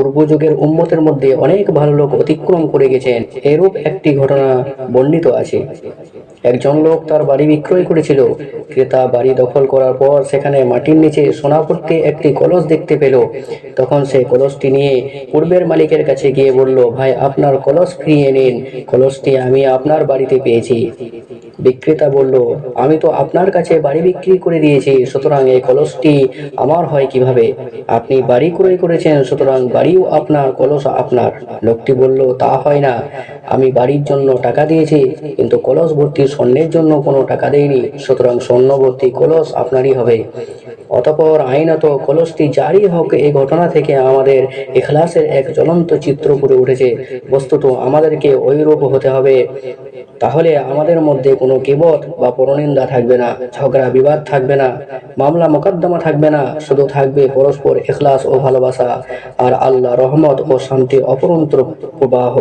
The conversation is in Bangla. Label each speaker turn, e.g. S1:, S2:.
S1: পূর্বযুগের উম্মতের মধ্যে অনেক ভালো লোক অতিক্রম করে গেছেন। এরূপ একটি ঘটনা বর্ণিত আছে। একজন লোক তার বাড়ি বিক্রয় করেছিল। ক্রেতা বাড়ি দখল করার পর সেখানে মাটির নিচে সোনা ভর্তি একটি কলস দেখতে পেল। তখন সে কলসটি নিয়ে পূর্বের মালিকের কাছে গিয়ে বলল, ভাই, আপনার কলস ফিরিয়ে নিন। কলসটি আমি আপনার বাড়িতে পেয়েছি। বিক্রেতা বলল, আমি তো আপনার কাছে বাড়ি বিক্রি করে দিয়েছি, সুতরাং এই কলসটি আমার হয় কীভাবে? আপনি বাড়ি ক্রয় করেছেন, সুতরাং বাড়িও আপনার কলস আপনার। লোকটি বলল, তা হয় না। আমি বাড়ির জন্য টাকা দিয়েছি, কিন্তু কলস ভর্তি স্বর্ণের জন্য কোনো টাকা দেয়নি সুতরাং স্বর্ণ ভর্তি কলস আপনারই হবে। অতপর আইনত কলসটি জারি হোক এই ঘটনা থেকে আমাদের এখলাসের এক জ্বলন্ত চিত্র ফুটে উঠেছে। বস্তুত আমাদেরকে ওইরূপ হতে হবে। তাহলে আমাদের মধ্যে কোনো কিবত বা পরনিন্দা থাকবে না, ঝগড়া বিবাদ থাকবে না, মামলা মোকদ্দমা থাকবে না, শুধু থাকবে পরস্পর ইখলাস ও ভালোবাসা। আর আল্লাহ রহমত ও শান্তি অপরন্ত প্রবাহ।